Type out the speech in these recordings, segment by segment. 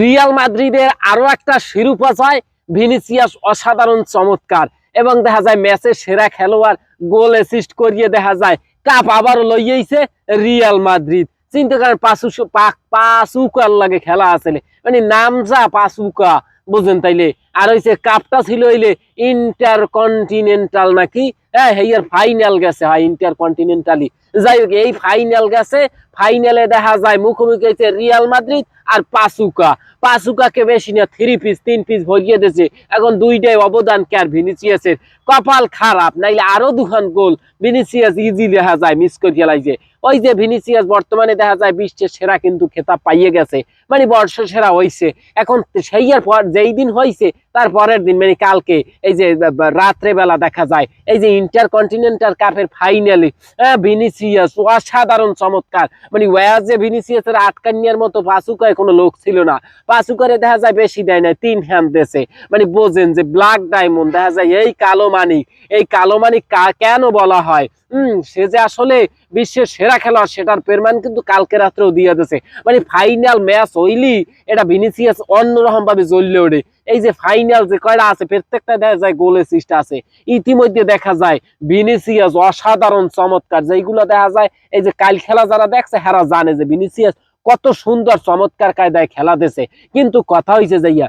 Real মাদ্রিদের আরও একটা শিরোপা চায় ভিনিসিয়াস অসাধারণ চমৎকার। এবং দেখা যায় ম্যাচের সেরা খেলোয়াড় গোল অ্যাসিস্ট করিয়ে দেখা যায় কাপ আবারও লইয়েছে রিয়াল মাদ্রিদ। চিন্তা করেন পাশু পাক পাশুকার লাগে খেলা আসলে। মানে নামজা পাশুকা বুঝেন তাইলে? আর হইছে কাপটা ছিল হইলে ইন্টার কন্টিনেন্টাল নাকি? হ্যাঁ হেয়ার ফাইনাল গেছে, হয় ইন্টার কন্টিনেন্টালি যাই হোক, এই ফাইনাল গেছে ফাইনালে দেখা যায় মুখোমুখি হয়েছে রিয়াল মাদ্রিদ আর পাসুকা পাসুকাকে বেশি না থ্রি পিস তিন পিস ভরিয়ে দিয়েছে। এখন দুইটাই অবদান কে আর ভিনিসিয়াসের কপাল খারাপ, নাইলে আরও দুখান গোল ভিনিসিয়াস ইজি দেখা যায় মিস করে ফেলাইছে। ওই যে ভিনিসিয়াস বর্তমানে দেখা যায় বিশ্বের সেরা কিন্তু খেতাব পাইয়ে গেছে। মানে বর্ষ সেরা হইছে। এখন সেই পর যেই দিন হয়েছে তার পরের দিন মানে কালকে, এই যে রাত্রে বেলা দেখা যায়, এই যে ইন্টার কন্টিনেন্টাল কাপের ফাইনালে ভিনিসিয়াস, অসাধারণ চমৎকার। মানে ওয়াজে ভিনিসিয়াসের আটকানিয়ার মতো পাসুকায় কোনো লোক ছিল না। পাসুকারে দেখা যায় বেশি দেয় না তিন হ্যান্ড দেশে মানে বোঝেন যে ব্ল্যাক ডায়মন্ড দেখা যায় এই কালো মানিক, এই কালো মানিক কেন বলা হয়? হম সে যে আসলে বিশ্বের সেরা খেলোয়াড়, সেটার পেরমান কিন্তু কালকে রাত্রেও দিয়ে দিয়েছে। মানে ফাইনাল ম্যাচ হইলি এটা ভিনিসিয়াস অন্যরকম ভাবে জ্বললে ওঠে। এই যে ফাইনাল যে কয়টা আছে প্রত্যেকটা দেখা যায় গোল অ্যাসিস্ট আছে। ইতিমধ্যে দেখা যায় ভিনিসিয়াস অসাধারণ চমৎকার যেইগুলো দেখা যায় এই যে কাল খেলা যারা দেখছে হেরা জানে যে ভিনিসিয়াস কত সুন্দর চমৎকার কায়দায় খেলা দেছে কিন্তু কথা হয়েছে যাইয়া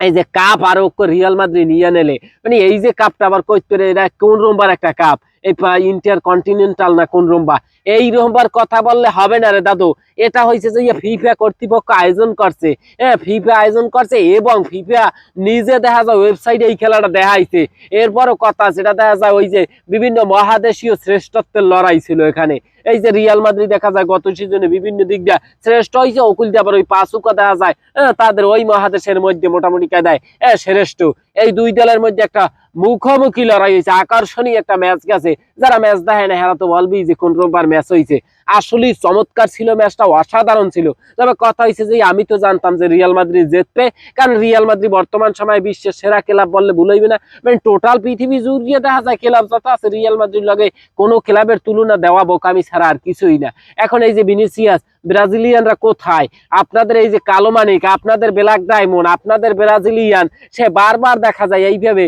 এই যে কাপ আর রিয়াল মাদ্রিদ নিয়ে নেলে মানে এই যে কাপটা আবার কইতে রে, এটা কোন রোমবার একটা কাপ এই ইন্টার কন্টিনেন্টাল না কোন রোমবা? এই রোমবার কথা বললে হবে না রে দাদু। এটা হয়েছে যে ফিফা কর্তৃপক্ষ আয়োজন করছে। হ্যাঁ ফিফা আয়োজন করছে এবং ফিফা নিজে দেখা যায় ওয়েবসাইটে এই খেলাটা দেখাইছে। এরপরও কথা সেটা দেখা যায় ওই যে বিভিন্ন মহাদেশীয় শ্রেষ্ঠত্বের লড়াই ছিল এখানে। এই যে রিয়াল মাদ্রিদ দেখা যায় গত সিজনে বিভিন্ন দিক দিয়ে শ্রেষ্ঠ হয়েছে অকুল দিয়ে আবার ওই পাঁচুকা দেখা যায়। হ্যাঁ, তাদের ওই মহাদেশের মধ্যে মোটামুটি কায়দায় হ্যাঁ শ্রেষ্ঠ। এই দুই দলের মধ্যে একটা মুখোমুখি লড়াই হয়েছে আকর্ষণীয় একটা ম্যাচ গেছে। যারা ম্যাচ দেখে না হেরা তো বলবি যে কোন রোববার ম্যাচ হয়েছে আসলে চমৎকার ছিল ম্যাচটা অসাধারণ ছিল। তবে কথা হয়েছে যে আমি তো জানতাম যে রিয়াল মাদ্রিদ জিতবে কারণ রিয়াল মাদ্রিদ বর্তমান সময়ে বিশ্বের সেরা ক্লাব বললে ভুল হইবে না। মানে টোটাল পৃথিবী জুড়িয়ে দেখা যায় ক্লাব যত আছে রিয়াল মাদ্রিদ লগে কোনো ক্লাবের তুলনা দেওয়া বোকামি ছাড়া আর কিছুই না। এখন এই যে ভিনিসিয়াস, ব্রাজিলিয়ানরা কোথায়? আপনাদের এই যে কালো মানিক, আপনাদের ব্ল্যাক ডায়মন্ড, আপনাদের ব্রাজিলিয়ান, সে বারবার দেখা যায় এইভাবে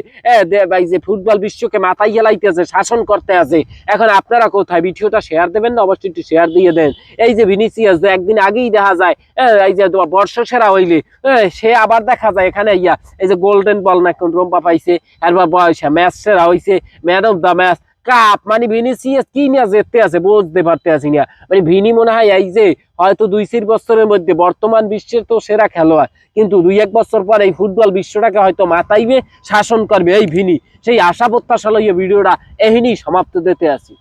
এই যে ফুটবল বিশ্বকে মাথায় হেলাইতেছে, শাসন করতে আছে। এখন আপনারা কোথায়? ভিডিওটা শেয়ার দেবেন না? অবশ্যই একটু শেয়ার দিয়ে দেন। এই যে ভিনিসিয়াস একদিন আগেই দেখা যায় এই যে বর্ষ সেরা হইলে সে আবার দেখা যায় এখানে ইয়া, এই যে গোল্ডেন বল না কোন রম্পা পাইছে, এরপর বয়স ম্যাচ সেরা হইছে man of the match cup মানে ভিনিসিয়াস কি নিয়ে যেতে আছে বুঝতে পারতে আছি না। মানে ভিনি মনে হয় এই যে হয়তো দুই তিন বছরের মধ্যে, বর্তমান বিশ্বের তো সেরা খেলোয়াড়, কিন্তু দুই এক বছর পর এই ফুটবল বিশ্বটাকে হয়তো মাতাইবে, শাসন করবে এই ভিনি। সেই আশা প্রত্যাশা লইয়ে ভিডিওটা এহিনি সমাপ্ত দিতে আছি।